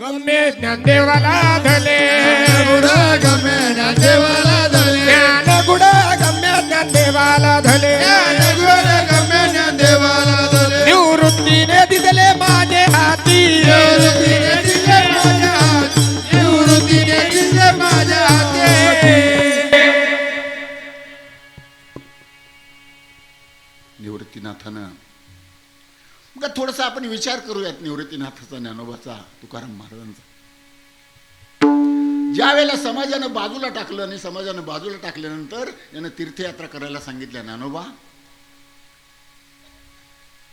गम्य ज्ञानदेवाला धले गुड गमे ज्ञानदेवाला धले ज्ञान गुड गम्य ज्ञानदेवाला धले गुड गमे ज्ञानदेवाला धले निवृत्तीने दिसले माझे हाती. निवृत्तीने दिले माझ्या हाती. निवृत्तीने दिले माझ्या हाती. निवृत्तीनाथानं मग थोडासा आपण विचार करूयात निवृत्तीनाथाचा ज्ञानोबाचा तुकाराम महाराजांचा? ज्या वेळेला समाजानं बाजूला टाकलं आणि समाजानं बाजूला टाकल्यानंतर यानं तीर्थयात्रा करायला सांगितल्या ज्ञानोबा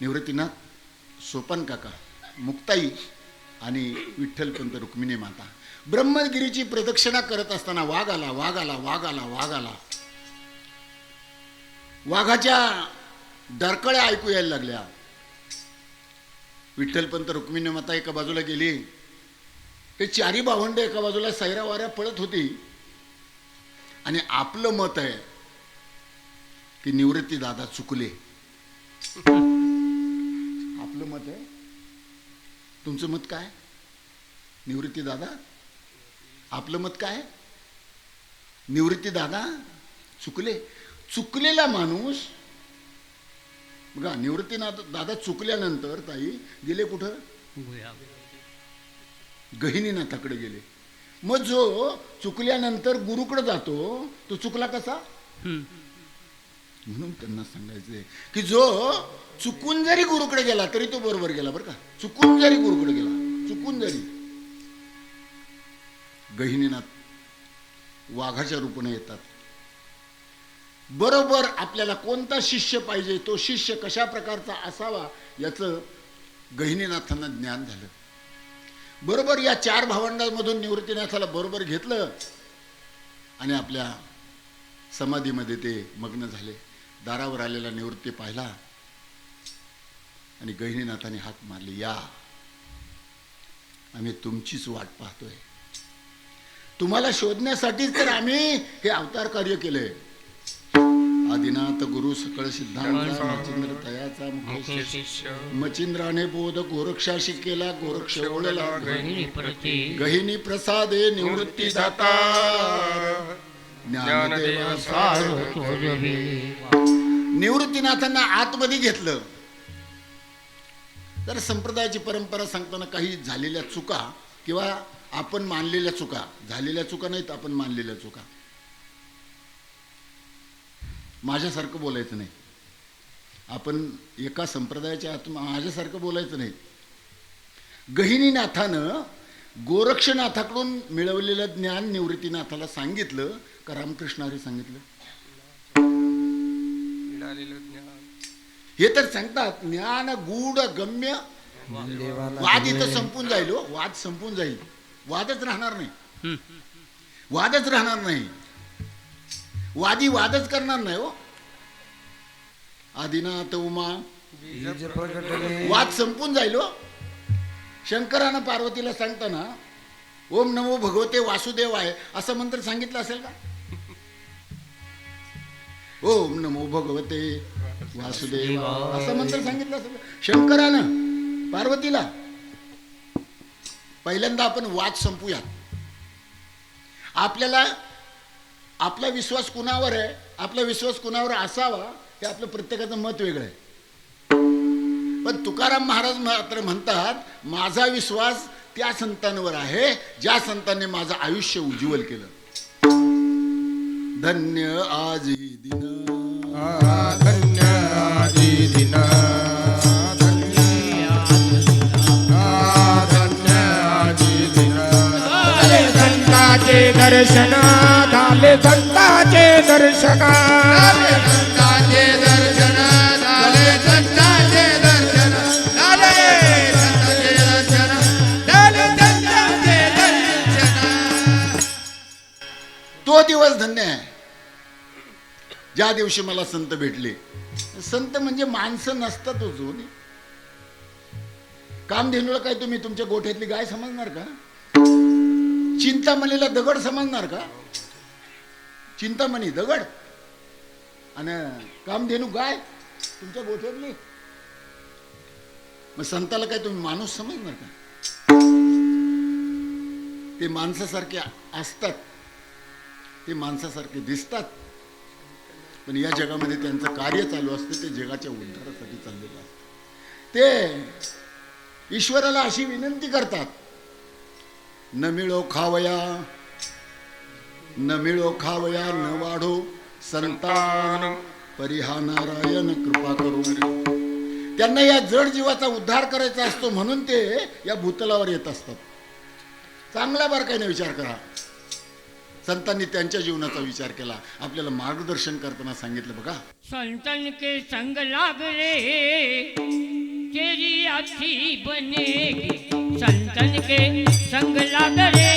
निवृत्तीनाथ सोपन काका मुक्ताई आणि विठ्ठलपंत रुक्मिणी माता ब्रह्मगिरीची प्रदक्षिणा करत असताना वाघ आला वाघ आला वाघ आला वाघ आला वाघाच्या डरकळ्या ऐकू यायला लागल्या. विठ्ठलपंत रुक्मिणी माता एका बाजूला गेली. ते चारी भावंड एका बाजूला सैरा वाऱ्या पळत होती. आणि आपलं मत आहे की निवृत्ती दादा चुकले. आपलं मत आहे? तुमचं मत काय? निवृत्ती दादा? आपलं मत काय? निवृत्ती दादा चुकले. चुकलेला माणूस बघा निवृत्ती दादा चुकल्यानंतर ताई गेले कुठं? गहिनीनाथाकडे गेले. मग जो चुकल्यानंतर गुरुकडे जातो तो चुकला कसा? म्हणून त्यांना सांगायचंय की जो चुकून जरी गुरुकडे गेला तरी तो बरोबर गेला बरं का? चुकून जरी गुरुकडे गेला चुकून जरी. गहिनीनाथ वाघाच्या रूपाने येतात. बरोबर आपल्याला कोणता शिष्य पाहिजे तो शिष्य कशा प्रकारचा असावा याचं गहिनीनाथांना ज्ञान झालं. बरोबर या चार भावंडांमधून निवृत्तीनाथाला बरोबर घेतलं आणि आपल्या समाधीमध्ये ते मग्न झाले. दारावर आलेला निवृत्ती पाहिला आणि गहिनीनाथाने हाक मारली या आम्ही तुमचीच वाट पाहतोय. तुम्हाला शोधण्यासाठीच तर आम्ही हे अवतार कार्य केलंय. आदिनाथ गुरु सकळ सिद्धांत मचिंद्र तयाचा मुखेश मचिंद्राने बोध गोरक्षाशी केला गोरक्ष ओळला गहिनी प्रसादे निवृत्ती दाता. ज्ञानदेवा निवृत्तीनाथांना आतमध्ये घेतलं. तर संप्रदायाची परंपरा सांगताना काही झालेल्या चुका किंवा आपण मानलेल्या चुका झालेल्या चुका नाहीत आपण मानलेल्या चुका. माझ्यासारखं बोलायचं नाही. आपण एका संप्रदायाच्या आत माझ्यासारखं बोलायचं नाही. गहिनीनाथानं गोरक्षनाथाकडून मिळवलेलं ज्ञान निवृत्तीनाथाला सांगितलं का रामकृष्णारी सांगितलं? मिळालेलं ज्ञान. हे तर सांगतात ज्ञान गूढ गम्य वाद इथं संपून जाईल हो वाद संपून जाईल. वादच राहणार नाही. वादच राहणार नाही. वादी वादच करणार नाही हो. आदिनाथ उमा. वाद संपून जाईल हो. शंकरानं पार्वतीला सांगताना ओम नमो भगवते वासुदेव आहे असं मंत्र सांगितलं असेल का? ओम नमो भगवते वासुदेव असं मंत्र सांगितलं असेल शंकरानं पार्वतीला पहिल्यांदा आपण वाद संपूयात. आपल्याला आपला विश्वास कुणावर आहे? आपला विश्वास कुणावर असावा हे आपलं प्रत्येकाचं मत वेगळं आहे. पण तुकाराम महाराज मात्र म्हणतात माझा विश्वास त्या संतांवर आहे ज्या संतांनी माझं आयुष्य उज्ज्वल केलं. धन्य आजी दिन. धन्य आजी दिन. संताचे दर्शन झाले संताचे दर्शन. संतांचे दर्शन झाले संतांचे दर्शन झाले संतांचे दर्शन झाले संतांचे दर्शन. तो दिवस धन्य आहे. ज्या दिवशी मला संत भेटले. संत म्हणजे माणसं नसतात अजून. काम कामधेनूला काय तुम्ही तुमच्या गोठ्यातली गाय समजणार का? चिंतामणीला दगड समजणार का? चिंतामणी दगड? आणि कामधेनू गाय? तुमच्या गोठ्यातली मग संताला काय तुम्ही माणूस समजणार का? ते माणसासारखे असतात. ते माणसासारखे दिसतात. पण या जगामध्ये त्यांचं कार्य चालू असतं ते जगाच्या उद्धारासाठी चाललेलं असतं. ते ईश्वराला अशी विनंती करतात. न मिळो खावया न मिळो खावया न वाढो संतान. परिहा नारायण कृपा करू. त्यांना या जड जीवाचा उद्धार करायचा असतो म्हणून ते या भूतलावर येत असतात. चांगल्या बारकाईने विचार करा. संतांनी त्यांच्या जीवनाचा विचार केला. आपल्याला मार्गदर्शन करताना सांगितलं बघा. संतन के संग लागले तेरी बनेगी. संतन के संग लाग रे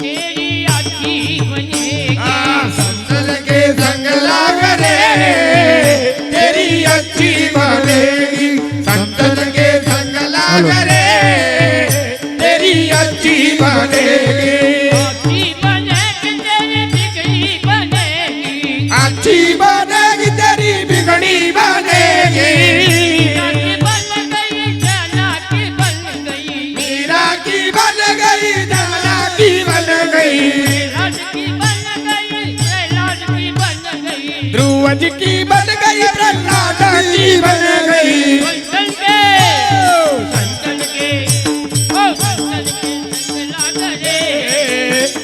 तेरी अच्छी बनेगी प्रहलाद बन गई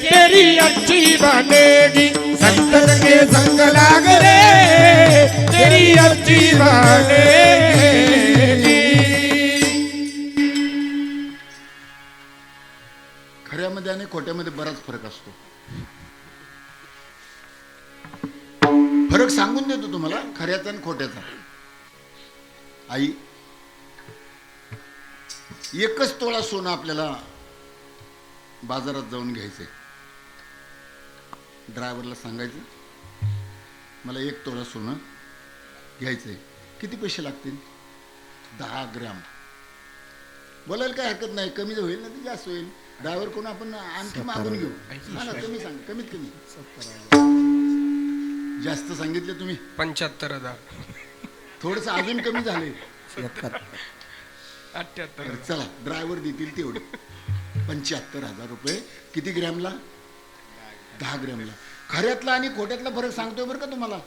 तेरी अच्छी बनेगी संतन के संग लाग रे तेरी अच्छी बनेगी खऱ्यामध्ये आणि खोट्यामध्ये बराच फरक असतो. फरक सांगून देतो तुम्हाला खऱ्याचा आणि खोट्याचा. आई एकच तोळा सोनं आपल्याला बाजारात जाऊन घ्यायचंय. ड्रायव्हरला सांगायचं मला एक तोळा सोनं घ्यायचंय. किती पैसे लागतील? दहा ग्रॅम. बोलायला काय हरकत नाही कमी जर होईल ना ते जास्त होईल. ड्रायव्हर कोण आपण आणखी मागून घेऊ. हा ना कमी सांग कमीत कमी. जास्त सांगितले तुम्ही. पंच्याहत्तर हजार. थोडस अजून कमी झाले. अठ्ठ्याहत्तर तर चला ड्रायव्हर देतील तेवढे. पंच्याहत्तर हजार रुपये. किती ग्रॅमला? दहा ग्रॅमला. खऱ्यातला आणि खोट्यातला फरक सांगतोय बरं का तुम्हाला?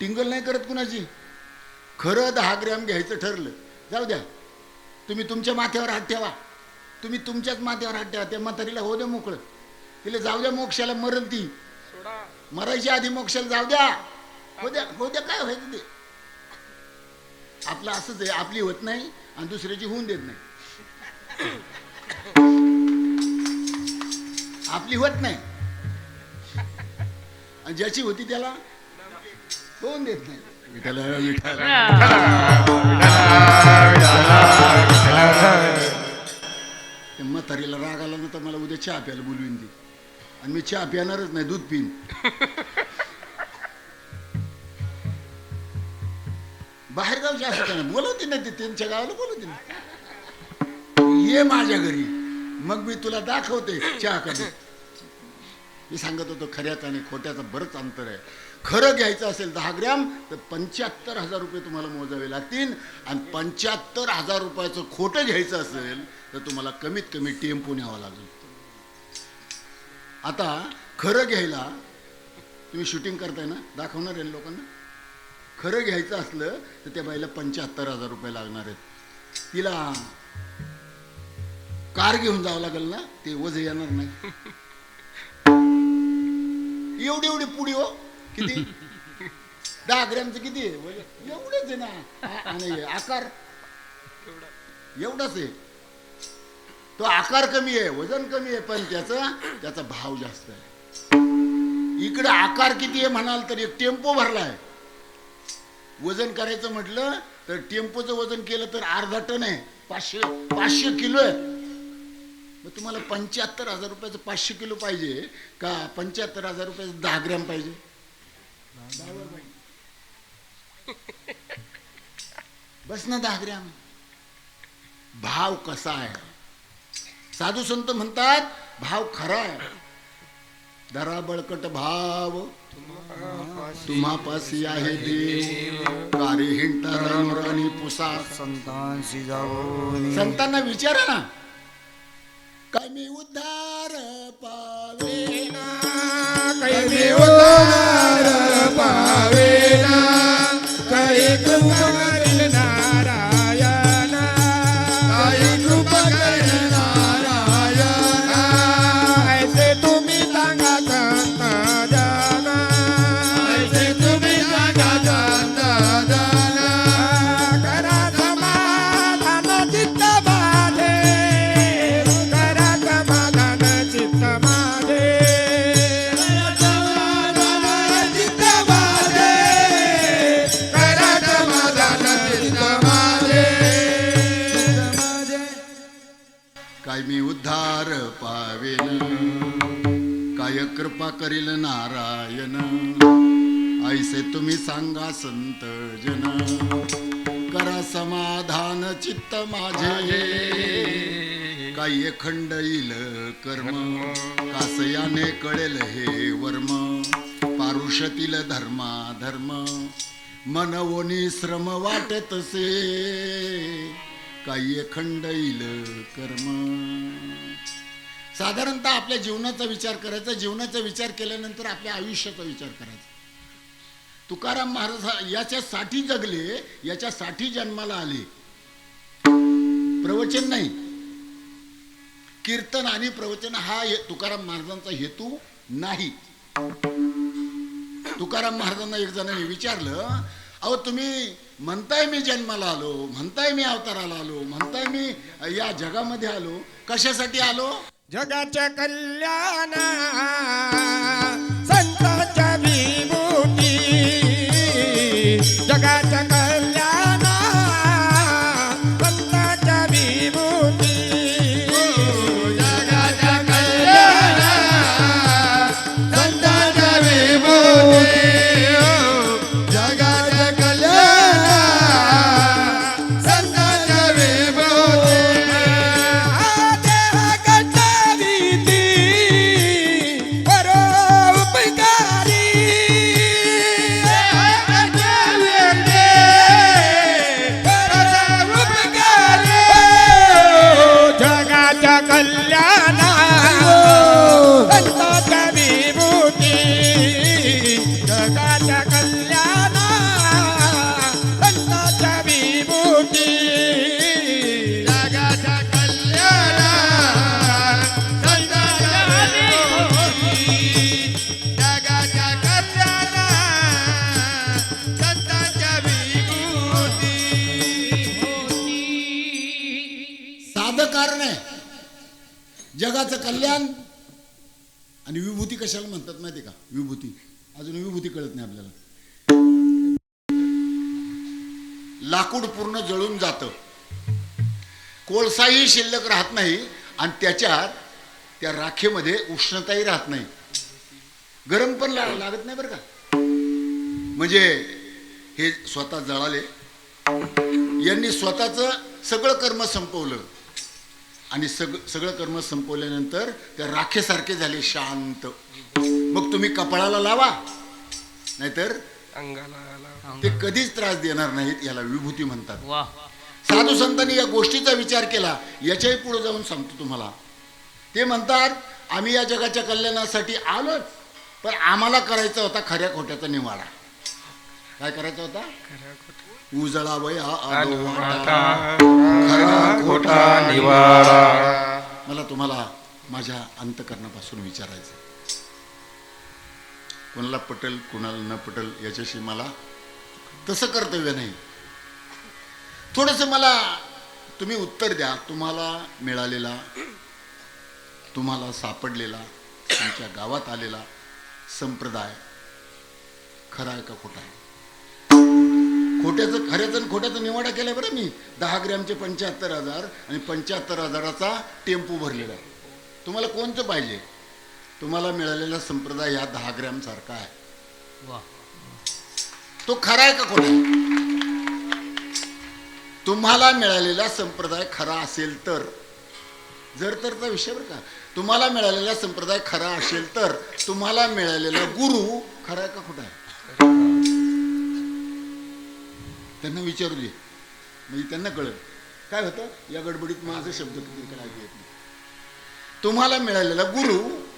टिंगल नाही करत कुणाची? खरं दहा ग्रॅम घ्यायचं ठरलं. जाऊ द्या. तुम्ही तुमच्या माथ्यावर हात ठेवा. तुम्ही तुमच्याच माथ्यावर हात ठेवा. त्या म्हातारीला हो द्या मोकळं. तिला जाऊ द्या मोक्षाला मरण ती. मरायच्या आधी मोक्षाला जाऊ द्या. हो द्या. हो द्या. काय व्हायचं ते? आपलं असंच आहे आपली होत नाही आणि दुसऱ्याची होऊन देत नाही. आपली होत नाही. आणि ज्याची होती त्याला होऊन देत नाही. विठ्ठल विठ्ठल. त्या म्हातारीला राग आला ना तर मला उद्या चहा प्यायला बोलवीन ती. आणि मी चहा पिणारच नाही दूध पिईन. बाहेर असताना नाही बोलवते ना ते त्यांच्या गावाला बोलवते ना? ये माझ्या घरी. मग मी तुला दाखवते चहा कधी. मी सांगत होतो खऱ्याचा आणि खोट्याचा बरंच अंतर आहे. खरं घ्यायचं असेल दहा ग्रॅम तर पंच्याहत्तर हजार रुपये तुम्हाला मोजावे लागतील. आणि पंच्याहत्तर हजार रुपयाचं खोटं घ्यायचं असेल तर तुम्हाला कमीत कमी टेम्पो न्यावा लागेल. आता खरं घ्यायला तुम्ही शूटिंग करताय ना? दाखवणार आहे लोकांना? खरं घ्यायचं असलं तर त्या बाईला पंच्याहत्तर हजार रुपये लागणार आहेत. तिला कार घेऊन जावं लागेल ना? ते वज येणार नाही. एवढी एवढी पुडी हो. किती? दहा ग्रॅमचं किती आहे? म्हणजे वजन? आहे ना. आणि आकार एवढाच आहे. तो आकार कमी आहे वजन कमी आहे पण त्याचा त्याचा भाव जास्त आहे. इकडे आकार किती आहे म्हणाल तर एक टेम्पो भरलाय. वजन करायचं म्हटलं तर टेम्पोचं वजन केलं तर अर्धा टन आहे. पाचशे पाचशे किलो आहे. मग तुम्हाला पंच्याहत्तर हजार रुपयाचं पाचशे किलो पाहिजे का पंच्याहत्तर हजार रुपयाचं दहा ग्रॅम पाहिजे? पाहिजे. बस ना दहा ग्रॅम. भाव कसा आहे? साधू संत म्हणतात भाव खरा आहे. धरा बळकट भाव तुम्हापासी आहे देव. कार्य हिंटा राणी पुसा संतांशी जाऊन संतांना विचारा ना. काय मी उद्धार पावे पावेना. काही कृपा करील नारायण उद्धार पावेन. काय कृपा करील नारायण? ऐसे तुम्ही सांगा संत जन. करा समाधान चित्त माझे. काय खंड येईल कर्म? कासयाने कळेल हे वर्म. पारुषतील धर्मा धर्म मनवोनी श्रम वाटतसे. काही खंड येईल कर्म. साधारणतः आपल्या जीवनाचा विचार करायचा. जीवनाचा विचार केल्यानंतर आपल्या आयुष्याचा विचार करायचा. तुकाराम महाराज याच्यासाठी जगले याच्यासाठी जन्माला आले. प्रवचन नाही. कीर्तन आणि प्रवचन हा तुकाराम महाराजांचा हेतू नाही. तुकाराम महाराजांना एक जणांनी विचारलं अहो तुम्ही म्हणताय मी जन्माला आलो म्हणताय मी अवताराला आलो म्हणताय मी या जगामध्ये आलो. कशासाठी आलो? जगाच्या कल्याणा जगाचं कल्याण आणि विभूती कशाला म्हणतात माहिती का? विभूती. अजून विभूती कळत नाही आपल्याला. लाकूड पूर्ण जळून जातं. कोळसाही शिल्लक राहत नाही आणि त्याच्यात त्या राखेमध्ये उष्णताही राहत नाही. गरम पण ला- लागत नाही बरं का? म्हणजे हे स्वतः जळाले. यांनी स्वतःचं सगळं कर्म संपवलं. आणि सग सगळं कर्म संपवल्यानंतर त्या राखेसारखे झाले शांत. मग तुम्ही कपाळाला लावा. नाहीतर ते कधीच त्रास देणार नाहीत याला विभूती म्हणतात. वा. साधू संतांनी या गोष्टीचा विचार केला. याच्याही पुढे जाऊन सांगतो तुम्हाला. ते म्हणतात आम्ही या जगाच्या कल्याणासाठी आलोच पण आम्हाला करायचा होता खऱ्या खोट्याचा निवाडा. काय करायचा होता? उजळा वया. खरा खोटा निवारा मला तुम्हाला माझ्या अंतकरणापासून विचारायचं कोणाला पटेल कोणाला न पटेल याच्याशी मला तसं कर्तव्य नाही. थोडस मला तुम्ही उत्तर द्या. तुम्हाला मिळालेला तुम्हाला सापडलेला तुमच्या गावात आलेला संप्रदाय खरा आहे का खोटा आहे? खोट्याचं खऱ्याचं आणि खोट्याचा निवाडा केलाय बरं मी. दहा ग्रॅमचे पंच्याहत्तर हजार आणि पंच्याहत्तर हजाराचा टेम्पो भरलेला आहे. तुम्हाला कोणतं पाहिजे? तुम्हाला मिळालेला संप्रदाय हा दहा ग्रॅम सारखा आहे. तो खरा आहे का खोटा तुम्हाला मिळालेला संप्रदाय खरा असेल तर. जर तरचा विषय बरं का. तुम्हाला मिळालेला संप्रदाय खरा असेल तर. तुम्हाला मिळालेला गुरु खरा आहे का खोटा आहे? त्यांना विचारू दे. म्हणजे त्यांना कळलं. काय होतं? या गडबडीत माझा शब्द किती ऐकू येत नाही. तुम्हाला मिळालेला गुरु